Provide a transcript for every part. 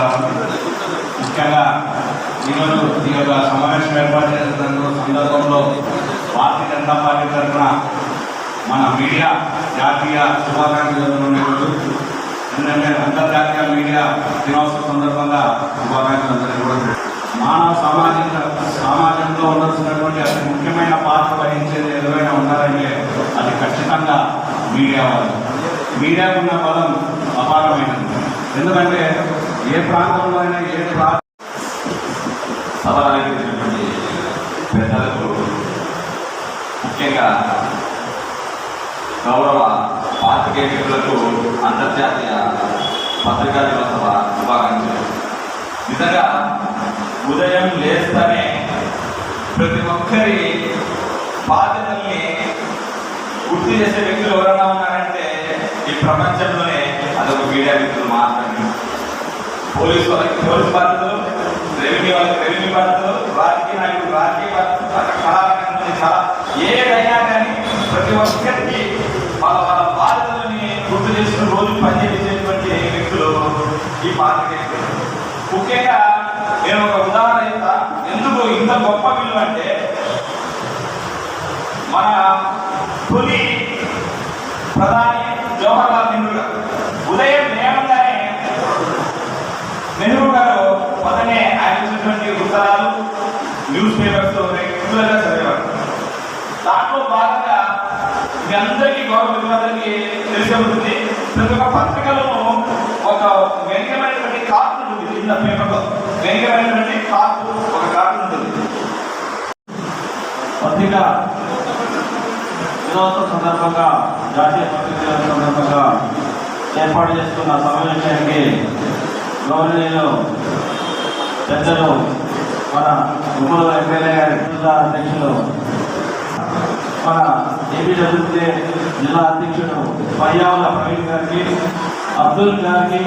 నమస్కారం ముఖ్యంగా ఈరోజు ఈ యొక్క సమావేశం ఏర్పాటు చేసిన సందర్భంలో భారతీయ జనతా పార్టీ తరఫున మన మీడియా జాతీయ శుభాకాంక్షలు జరుగుతున్నప్పుడు ఎందుకంటే అంతర్జాతీయ మీడియా దినోత్సవం సందర్భంగా శుభాకాంక్షలు మానవ సామాజిక సమాజంలో ఉండాల్సినటువంటి అతి ముఖ్యమైన పాత్ర వహించేది ఏదైనా ఉన్నారంటే అది ఖచ్చితంగా మీడియా వాళ్ళు. మీడియాకున్న బలం అపారమైనది. ఎందుకంటే ఏ ప్రాంతంలో అయినా ఏ ప్రా సభాలంకరించినటువంటి పెద్దలకు ముఖ్యంగా గౌరవ పాత్రికేయులకు అంతర్జాతీయ పత్రికా దినోత్సవ శుభాకాంక్షలు. నిజంగా ఉదయం లేస్తనే ప్రతి ఒక్కరి బాధ్యతల్ని గుర్తు చేసే వ్యక్తులు ఎవరైనా ఉన్నారంటే ఈ ప్రపంచంలోనే అదొక మీడియా వ్యక్తులు మాత్రమే. పోలీసు వాళ్ళకి పోలీస్ బాధ్యతలు రెవెన్యూ వాళ్ళకి రెవెన్యూ బాధ్యతలు రాజకీయ నాయకులు రాజకీయ బాధ్యతలు అక్కడ నుంచి చాలా ఏదైనా కానీ ప్రతి ఒక్కరికి వాళ్ళ వాళ్ళ బాధ్యతలని గుర్తు చేసుకుని రోజు పనిచేసేటువంటి వ్యక్తులు ఈ పాత్రికేయులు ముఖ్యంగా నేను ఒక ఉదాహరణ ఇస్తా ఎందుకు ఇంత గొప్ప విలువ అంటే మన తొలి ప్రధాని జవహర్లాల్ నెహ్రూ గారు. నెహ్రూ గారు పొద్దునే ఆయన ఇచ్చినటువంటి ఉత్తరాలు న్యూస్ పేపర్స్ రెగ్యులర్గా చదివేవారు. దాంట్లో భాగంగా మీ అందరికీ గౌరవ విలువలకి తెలిసే ఉంటుంది. ప్రతి ఒక్క పత్రికలోనూ ఒక వెంకమైనటువంటి కార్టూన్ ఉంటుంది. చిన్న పేపర్లో వెంకమైనటువంటి కార్టూన్ ఒక కార్టూన్ ఉంటుంది. పత్రిక దినోత్సవం సందర్భంగా జాతీయ పత్రిక సందర్భంగా ఏర్పాటు చేస్తున్న సమావేశానికి గౌరవనీయులు పెద్దలు మన ఉమ్మల ఎమ్మెల్యే గారి జిల్లా అధ్యక్షులు మన ఏపీ జిల్లా అధ్యక్షుడు పయ్యావుల ప్రవీణ్ గారికి అబ్దుల్ గారికి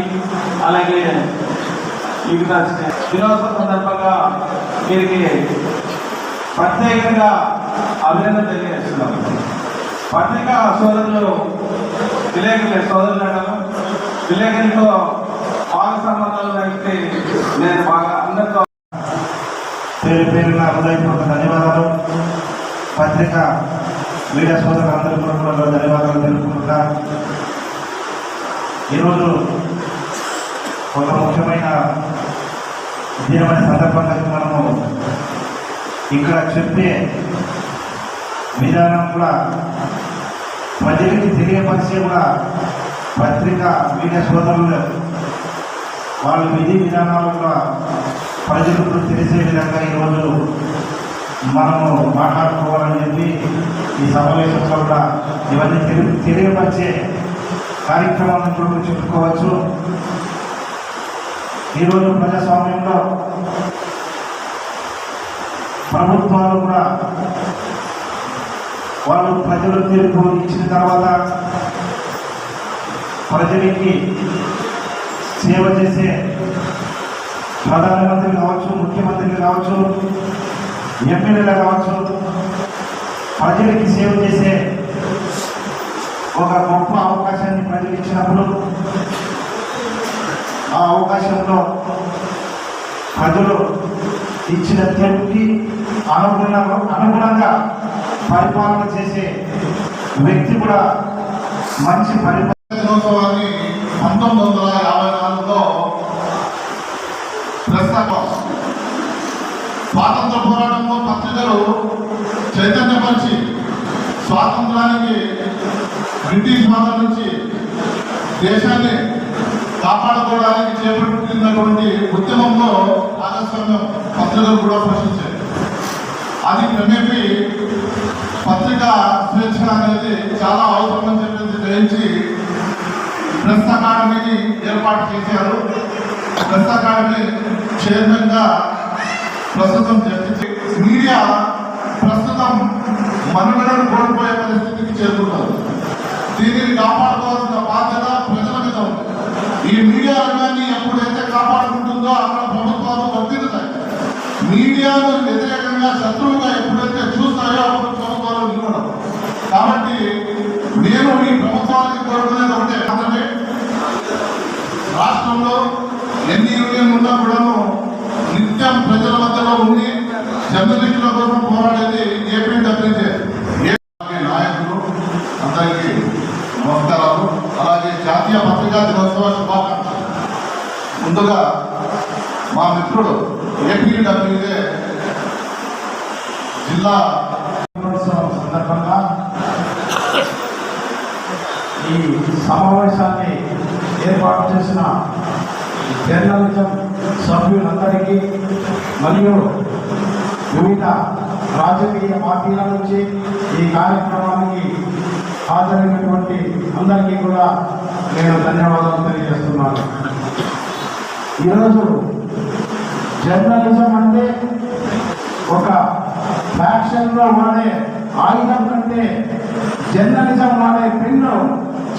అలాగే మిగతా దినోత్సవం సందర్భంగా వీరికి ప్రత్యేకంగా అభినందన తెలియజేస్తున్నాం. పత్రికా సోదరులు విలేకరుల సోదరులు అంటారు. విలేకరులతో వ్యక్తి నేను బాగా అందరితో పేరు పేరున హృదయపూర్వక ధన్యవాదాలు. పత్రిక మీడియా సోదరులందరూ కూడా ధన్యవాదాలు తెలుపుకుంటున్నా ఈరోజు ఒక ముఖ్యమైన దీనమైన సందర్భంగా మనము ఇక్కడ చెప్పే విధానం కూడా ప్రజలకి తెలియపరిచే కూడా పత్రిక మీడియా సోదరులు వాళ్ళ విధి విధానాలు కూడా ప్రజలకు తెలిసే విధంగా ఈరోజు మనము మాట్లాడుకోవాలని చెప్పి ఈ సమావేశంలో కూడా ఇవన్నీ తెలి తెలియపరిచే కార్యక్రమాలను కూడా చెప్పుకోవచ్చు. ఈరోజు ప్రజాస్వామ్యంలో ప్రభుత్వాలు కూడా వాళ్ళు ప్రజలు తీర్పు ఇచ్చిన తర్వాత ప్రజలకి సేవ చేసే ప్రధానమంత్రి కావచ్చు ముఖ్యమంత్రి కావచ్చు ఎమ్మెల్యేలు కావచ్చు ప్రజలకి సేవ చేసే ఒక గొప్ప అవకాశాన్ని ప్రజలు ఇచ్చినప్పుడు ఆ అవకాశంలో ప్రజలు ఇచ్చిన తీర్పుకి అనుగుణ అనుగుణంగా పరిపాలన చేసే వ్యక్తి కూడా మంచి పరిపాలన పంతొమ్మిది వందల యాభై స్వాతంత్ర పోరాటంలో పత్రికలు చైతన్యపరిచి స్వాతంత్రానికి బ్రిటిష్ వాళ్ళ నుంచి దేశాన్ని కాపాడుకోవడానికి చేపట్టినటువంటి ఉద్యమంలో భాగస్వామ్యం పత్రికలు కూడా ప్రశ్నించాయి. అది క్రమేపీ పత్రిక స్వేచ్ఛ అనేది చాలా అవసరమని చెప్పేసి గ్రహించి ప్రెస్ అకాడమీని ఏర్పాటు చేశారు. ప్రెస్ అకాడమీ చైర్మన్గా ప్రస్తుతం చర్చించి మీడియా ప్రస్తుతం మనుగడను కోల్పోయే పరిస్థితికి చేరుకున్నారు. దీనిని కాపాడుకోవాల్సిన బాధ్యత ప్రజల మీద ఉంది. ఈ మీడియా రంగాన్ని ఎప్పుడైతే కాపాడుకుంటుందో అక్కడ ప్రభుత్వాలు వర్తిల్లుతాయి మీడియాను వ్యతిరేకంగా శత్రువుగా ఎప్పుడైతే చూస్తాయో అప్పుడు ప్రభుత్వాలు నిలవడం కాబట్టి నేను ఈ ప్రభుత్వానికి కోరుకునేది ఒకటే. మాత్రమే రాష్ట్రంలో ఎన్ని యూనియన్ ఉన్నా కూడాను నిత్యం ప్రజల మధ్యలో ఉండి జర్నలిస్టుల కోసం పోరాడేది ఏపీ డబ్ల్యూజే అలాగే నాయకులు అందరికీ నమస్కారాలు అలాగే జాతీయ పత్రికా దినోత్సవ శుభాకాంక్షలు ముందుగా మా మిత్రుడు ఏపీ డబ్ల్యూజే జిల్లా సందర్భంగా ఈ సమావేశాన్ని ఏర్పాటు చేసిన జర్నలిజం సభ్యులందరికీ మరియు వివిధ రాజకీయ పార్టీల నుంచి ఈ కార్యక్రమానికి హాజరైనటువంటి అందరికీ కూడా నేను ధన్యవాదాలు తెలియజేస్తున్నాను. ఈరోజు జర్నలిజం అంటే ఒక ఫ్యాక్షన్లో వాడే ఆయుధం కంటే జర్నలిజం వాడే పెన్ను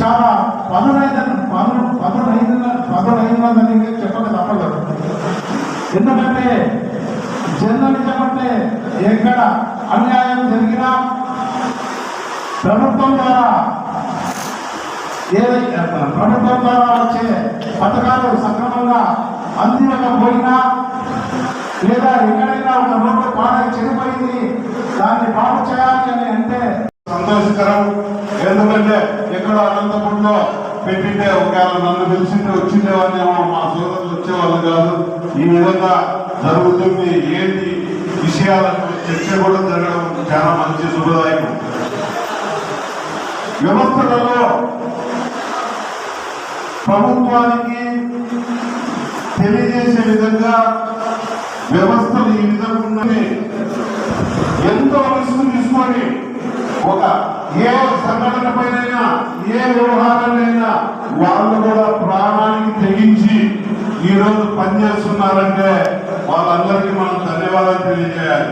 చాలా పదునైన పదు పదునైదు పదునైనదని చెప్పక తప్పదు. ఎందుకంటే జర్నలిజం అంటే ఎక్కడ అన్యాయం జరిగినా ప్రభుత్వం ద్వారా ఏదైతే ప్రభుత్వం ద్వారా వచ్చే పథకాలు సక్రమంగా అందించకపోయినా లేదా ఎక్కడైనా ఒక రోడ్డు పాడై చెడిపోయింది దాన్ని బాగు చేయాలి అని అంటే సంతోషకరం. ఎందుకంటే ఎక్కడ అనంతపురంలో పెట్టింటే ఒకవేళ నన్ను పిలిచింటే వచ్చిండేవాడినేమో మా సోదరులు వచ్చేవాళ్ళు కాదు. ఈ విధంగా జరుగుతుంది. ఏంటి విషయాలను చర్చ కూడా జరగడం చాలా మంచి శుభదాయకం. వ్యవస్థలలో ప్రభుత్వానికి తెలియజేసే విధంగా వ్యవస్థలు ఈ విధంగా ఉన్నవి ఎంతో రిస్క్ తీసుకొని ఒక ఏ సంఘటన పైన ఏ వ్యవహారాలైనా వాళ్ళు కూడా ప్రాణానికి తెగించి ఈ రోజు పనిచేస్తున్నారంటే వాళ్ళందరికీ మనం ధన్యవాదాలు తెలియజేయాలి.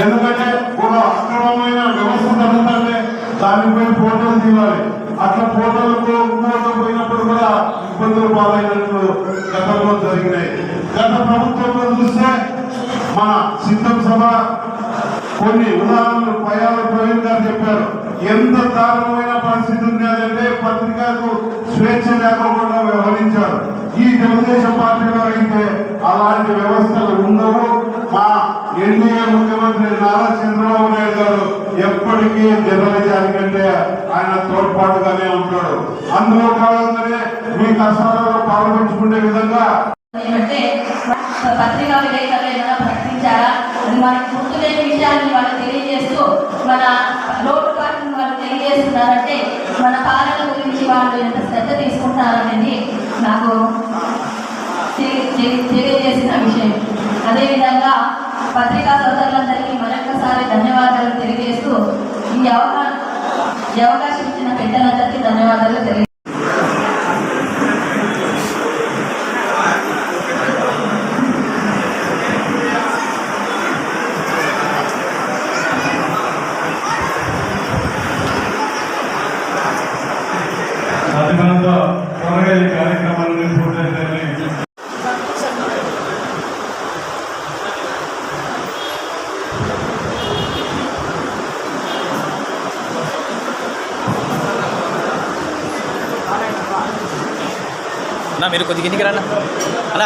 ఎందుకంటే ఒక అక్రమమైన వ్యవస్థ జరుగుతుంటే దానిపై ఫోటోలు తీయాలి. అట్లా ఫోటోలకు పోయినప్పుడు కూడా ఇబ్బందులు పాలైనట్లు గతంలో జరిగినాయి. గత ప్రభుత్వంలో మన సిద్ధం సభ కొన్ని ఉదాహరణలు పయాల ప్రవీణ్ గారు చెప్పారు. ఎంత దారుణమైన పరిస్థితి ఉన్నదంటే పత్రికలకు స్వేచ్ఛ లేకుండా వ్యవహరించారు. ఈ తెలుగుదేశం పార్టీలో అయితే అలాంటి వ్యవస్థలు ఉండవు మా ఎన్డీఏ ముఖ్యమంత్రి నారా చంద్రబాబు నాయుడు గారు ఎప్పటికీ జర్నలిజానికంటే ఆయన తోడ్పాటుగానే ఉంటాడు. అందులో కావాలనే మీ కష్టాలలో పాల్గొంచుకునే విధంగా పత్రికా విలేకరులు ఏమైనా ప్రకటించారా? అది మనకు గుర్తులేని విషయాన్ని వాళ్ళు తెలియజేస్తూ మన లోటుపాట్లను వాళ్ళు తెలియజేస్తున్నారంటే మన పాలన గురించి వాళ్ళు ఎంత శ్రద్ధ తీసుకుంటారనేది నాకు తెలియజేసిన విషయం. అదేవిధంగా పత్రికా సోదరులందరికీ మరొకసారి ధన్యవాదాలు తెలియజేస్తూ ఈ అవకాశం ఈ అవకాశం ఇచ్చిన పెద్దలందరికీ ధన్యవాదాలు తెలియ అన్న మీరు కొద్దిగా కిందికి రండి అన్న?